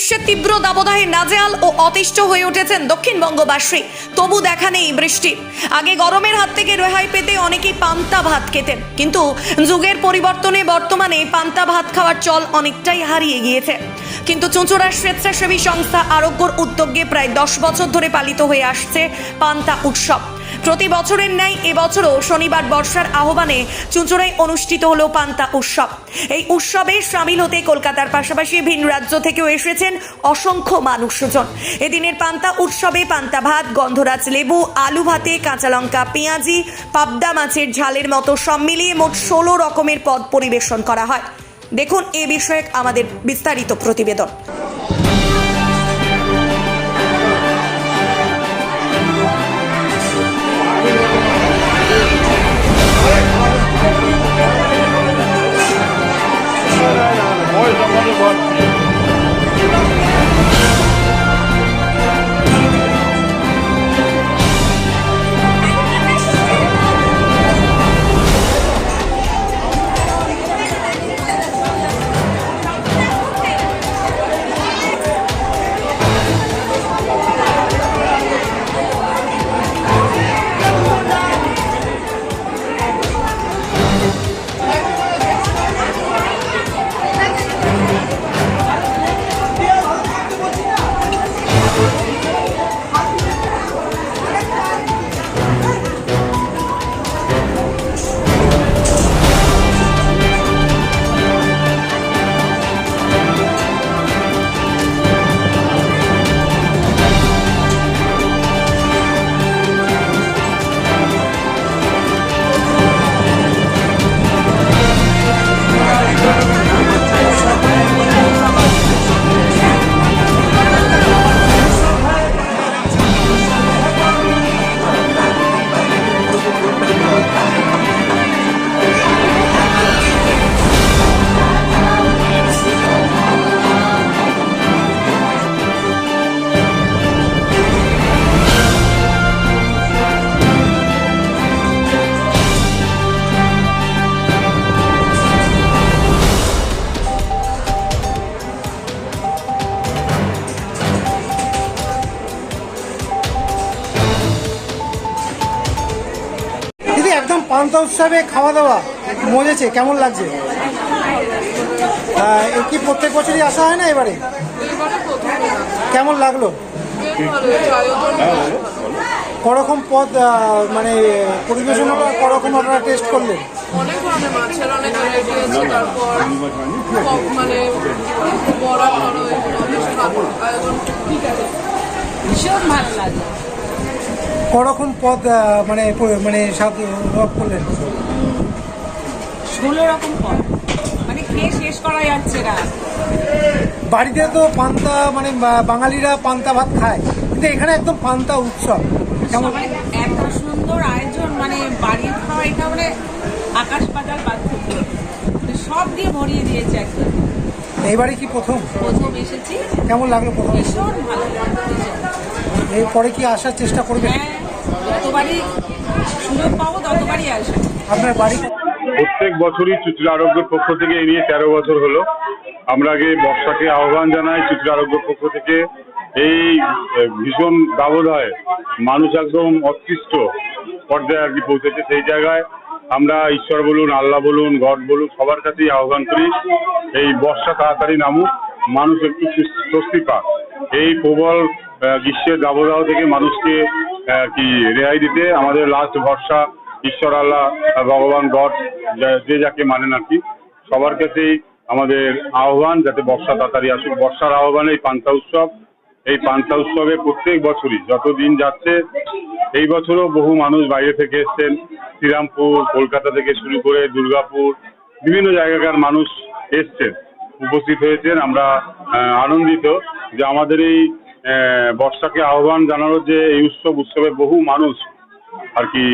গ্রীষ্মের তীব্র দাবদাহে নাজেহাল ও অতিষ্ঠ হয়ে উঠেছেন দক্ষিণবঙ্গবাসী। তবু দেখা নেই বৃষ্টি। আগে গরমের হাত থেকে রেহাই পেতে অনেকেই পান্তা ভাত খেতেন। কিন্তু যুগের পরিবর্তনে বর্তমানে পান্তা ভাত খাওয়ার চল অনেকটাই হারিয়ে গিয়েছে। কিন্তু চুঁচুড়ার স্বেচ্ছাসেবী সংস্থা আরোগ্যর উদ্যোগে প্রায় দশ বছর ধরে পালিত হয়ে আসছে পান্তা উৎসব। প্রতি বছরের ন্যায় এবছরও শনিবার বর্ষার আহ্বানে চুঁচুড়ায় অনুষ্ঠিত হলো পান্তা উৎসব। এই উৎসবে সামিল হতে কলকাতার পাশাপাশি ভিন রাজ্য থেকেও এসেছেন অসংখ্য মানুষজন। এদিনের পান্তা উৎসবে পান্তা ভাত, গন্ধরাজ লেবু, আলু ভাতে, কাঁচা লঙ্কা, পেঁয়াজি, পাবদা মাছের ঝালের মতো সব মিলিয়ে মোট ষোলো রকমের পদ পরিবেশন করা হয়। দেখুন এ বিষয়ে আমাদের বিস্তারিত প্রতিবেদন। পান্তা উৎসবে খাওয়া দাওয়া মজেছে, কেমন লাগছে? কি প্রত্যেক বছরই আসা হয় না এবারে? কেমন লাগল? করকম পদ মানে পরিবেশন করকম আপনারা টেস্ট করলেন? ভীষণ ভালো লাগে করকম পদ মানে মানে স্বাদ অনুভব করলেন। ষোলো রকম ফল মানে খেয়ে শেষ করা যাচ্ছে না। বাড়িতে তো পান্তা মানে বাঙালিরা পান্তা ভাত খায় কিন্তু এখানে একদম পান্তা উৎসব। কেমন? এত সুন্দর আয়োজন মানে বাড়ির খাওয়া এটা মানে আকাশ পাতাল পার্থক্য। মানে সব দিয়ে ভরিয়ে দিয়েছে একদম। এইবারে কি প্রথম? প্রথম এসেছি। কেমন লাগল প্রথম? ভীষণ ভালো। এরপরে কি আসার চেষ্টা করবেন? হ্যাঁ যতবারই সুযোগ পাবো ততবারই আসব। আপনার বাড়ি? প্রত্যেক বছরই চুচড়া আরোগ্যের পক্ষ থেকে এই নিয়ে তেরো বছর হলো। আমরা আগে বর্ষাকে আহ্বান জানাই চুচড়া আরোগ্যের পক্ষ থেকে। এই ভীষণ দাবদায় মানুষ একদম অতৃষ্ট পর্যায়ে আর কি পৌঁছেছে সেই জায়গায়। আমরা ঈশ্বর বলুন আল্লাহ বলুন গড বলুন সবার কাছেই আহ্বান করি এই বর্ষা তাড়াতাড়ি নামুক মানুষ একটু স্বস্তি পাক। এই প্রবল গ্রীষ্মের দাবদাহ থেকে মানুষকে কি রেহাই দিতে আমাদের লাস্ট ভরসা ঈশ্বর আল্লাহ ভগবান গড, যে যাকে মানেন আর কি। সবার কাছেই আমাদের আহ্বান, যাতে বর্ষা তাড়াতাড়ি আসুক। বর্ষার আহ্বানে এই পান্তা উৎসব, এই পান্তা উৎসবে প্রত্যেক বছরই যত দিন যাচ্ছে, এই বছরও বহু মানুষ বাইরে থেকে এসছেন। শ্রীরামপুর, কলকাতা থেকে শুরু করে দুর্গাপুর, বিভিন্ন জায়গাকার মানুষ এসছেন, উপস্থিত হয়েছেন। আমরা আনন্দিত। যে আমাদের এই বর্ষাকে আহ্বান জানানোর যে এই উৎসব উৎসবে বহু মানুষ আর কি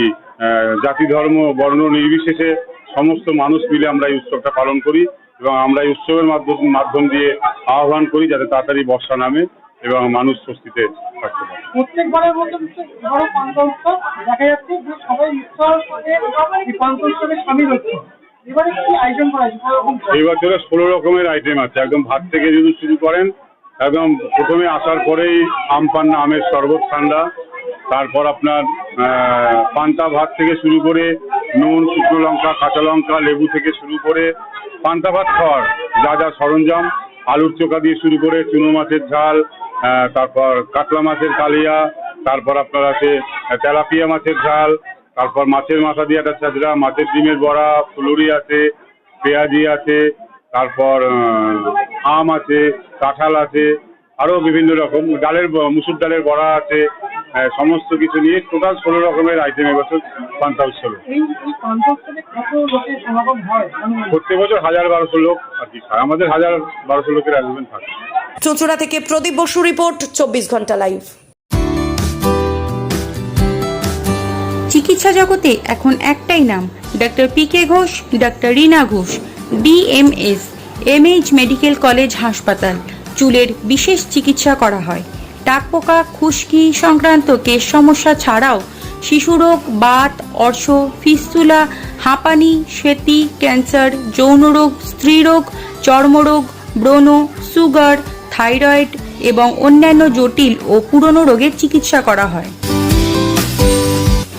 জাতি ধর্ম বর্ণ নির্বিশেষে সমস্ত মানুষ মিলে আমরা এই উৎসবটা পালন করি এবং আমরা এই উৎসবের মাধ্যম মাধ্যম দিয়ে আহ্বান করি যাতে তাড়াতাড়ি বর্ষা নামে এবং মানুষ স্বস্তিতে থাকতে পারে। প্রত্যেকবারের মতো বড় পান্তা উৎসব দেখা যাচ্ছে যে সবাই উৎসব করে এই পান্তা উৎসবে সামিল হচ্ছে। এবারে কি আয়োজন করা হয়েছে? এই বছরে ষোলো রকমের আইটেম আছে। একদম ভাত থেকে যদি শুরু করেন একদম প্রথমে আসার পরেই আম পান্না, আমের শরবত ঠান্ডা। তারপর আপনার পান্তা ভাত থেকে শুরু করে নুন, শুকনো লঙ্কা, কাঁচা লঙ্কা, লেবু থেকে শুরু করে পান্তা ভাত খাওয়ার যা যা সরঞ্জাম, আলুর চোখা দিয়ে শুরু করে চুনো মাছের ঝাল তারপর কাতলা মাছের কালিয়া, তারপর আপনার আছে তেলাপিয়া মাছের ঝাল, তারপর মাছের মাথা দিয়ে একটা চাজরা মাছের ডিমের বড়া, ফুলুরি আছে, পেঁয়াজি আছে তারপর আম আছে কাঁঠাল আছে আরও বিভিন্ন রকম ডালের মুসুর ডালের বড়া আছে সমস্ত কিছু নিয়ে টোটাল ষোলো রকমের আইটেম এবছর পান্তা উৎসবে। প্রত্যেক বছর হাজার বারোশো লোক আর কি খায়। আমাদের হাজার বারোশো লোকের অ্যারেঞ্জমেন্ট থাকে। চুঁচুড়া থেকে প্রদীপ বসু রিপোর্ট চব্বিশ ঘণ্টা লাইভ চিকিৎসা জগতে এখন একটাই নাম doctor P K Ghosh doctor Rina Ghosh. DMS MH medical college হাসপাতাল চুলের বিশেষ চিকিৎসা করা হয়। টাকপোকা খুশকি সংক্রান্ত কেশ সমস্যা ছাড়াও শিশুরোগ বাত, অর্শ, ফিস্তুলা, হাঁপানি শ্বেতি ক্যান্সার যৌনরোগ স্ত্রীরোগ চর্মরোগ ব্রণ, সুগার, থাইরয়েড এবং অন্যান্য জটিল ও পুরনো রোগের চিকিৎসা করা হয়।